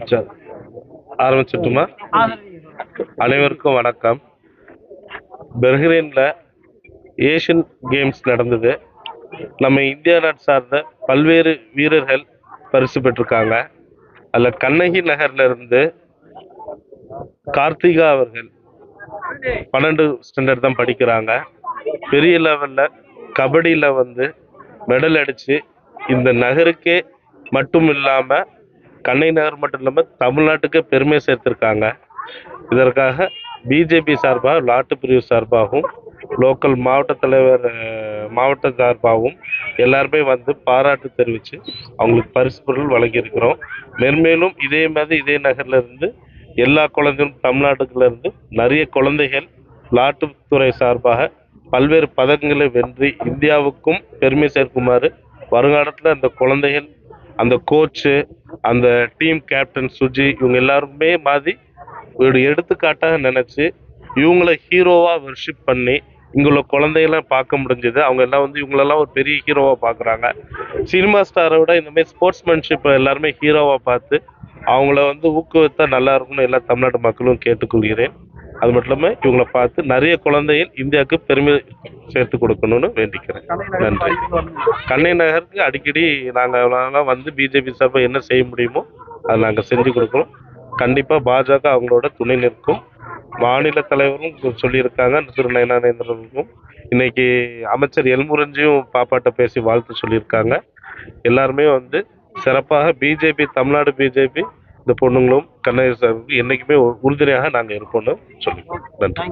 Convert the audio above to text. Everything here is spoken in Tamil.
சரி. ஆரம்பிச்சிட்டுமா? அனைவருக்கும் வணக்கம். பெஹ்ரைனில் ஏஷியன் கேம்ஸ் நடந்தது. நம்ம இந்தியா நாட்டு சார்ந்த பல்வேறு வீரர்கள் பரிசு பெற்றிருக்காங்க. அதில் கண்ணகி நகர்ல இருந்து கார்த்திகா அவர்கள் பன்னெண்டு ஸ்டாண்டர்ட் தான் படிக்கிறாங்க. பெரிய லெவலில் கபடியில் வந்து மெடல் அடித்து இந்த நகருக்கே மட்டும் இல்லாமல் கண்ணை நகர் மட்டும் இல்லாமல் தமிழ்நாட்டுக்கு பெருமை சேர்த்திருக்காங்க. இதற்காக பிஜேபி சார்பாக லாட்டு பிரிவு சார்பாகவும் லோக்கல் மாவட்ட தலைவர் மாவட்ட சார்பாகவும் எல்லாருமே வந்து பாராட்டு தெரிவித்து அவங்களுக்கு பரிசு பொருள் வழங்கியிருக்கிறோம். மென்மேலும் இதே மாதிரி இதே நகரில் இருந்து எல்லா குழந்தைகளும் தமிழ்நாட்டுக்குள்ள இருந்து நிறைய குழந்தைகள் லாட்டுத்துறை சார்பாக பல்வேறு பதக்கங்களை வென்று இந்தியாவுக்கும் பெருமை சேர்க்குமாறு வருங்காலத்தில் அந்த குழந்தைகள் அந்த கோச்சு அந்த டீம் கேப்டன் சுஜி இவங்க எல்லாருமே மாதிரி ஒரு எடுத்துக்காட்டாக நினச்சி இவங்கள ஹீரோவாக வர்ஷிப் பண்ணி இங்குள்ள குழந்தைகளாம் பார்க்க முடிஞ்சது. அவங்க எல்லாம் வந்து இவங்களெல்லாம் ஒரு பெரிய ஹீரோவாக பார்க்குறாங்க. சினிமா ஸ்டாரை விட இந்தமாதிரி ஸ்போர்ட்ஸ்மேன்ஷிப்பை எல்லாருமே ஹீரோவாக பார்த்து அவங்கள வந்து ஊக்குவித்தா நல்லா இருக்கும்னு எல்லா தமிழ்நாட்டு மக்களும் கேட்டுக்கொள்கிறேன். அது மட்டும் இல்லாமல் இவங்கள பார்த்து நிறைய குழந்தைகள் இந்தியாவுக்கு பெருமை சேர்த்து கொடுக்கணும்னு வேண்டிக்கிறேன். நன்றி. கண்ணை நகருக்கு அடிக்கடி நாங்கள் வந்து பிஜேபி சார்பாக என்ன செய்ய முடியுமோ அதை நாங்கள் செஞ்சு கொடுக்குறோம். கண்டிப்பாக பாஜக அவங்களோட துணை நிற்கும். மாநில தலைவரும் சொல்லியிருக்காங்க திரு நயனானேந்திரனுக்கும் இன்னைக்கு அமைச்சர் எல்முரஞ்சியும் பாப்பாட்ட பேசி வாழ்த்து சொல்லியிருக்காங்க. எல்லாருமே வந்து சிறப்பாக பிஜேபி தமிழ்நாடு பிஜேபி இந்த பொண்ணுங்களும் கண்ணகி சார் என்றைக்குமே உறுதுணையாக நாங்கள் இருப்போம்னு சொல்லிக்கிறோம். நன்றி.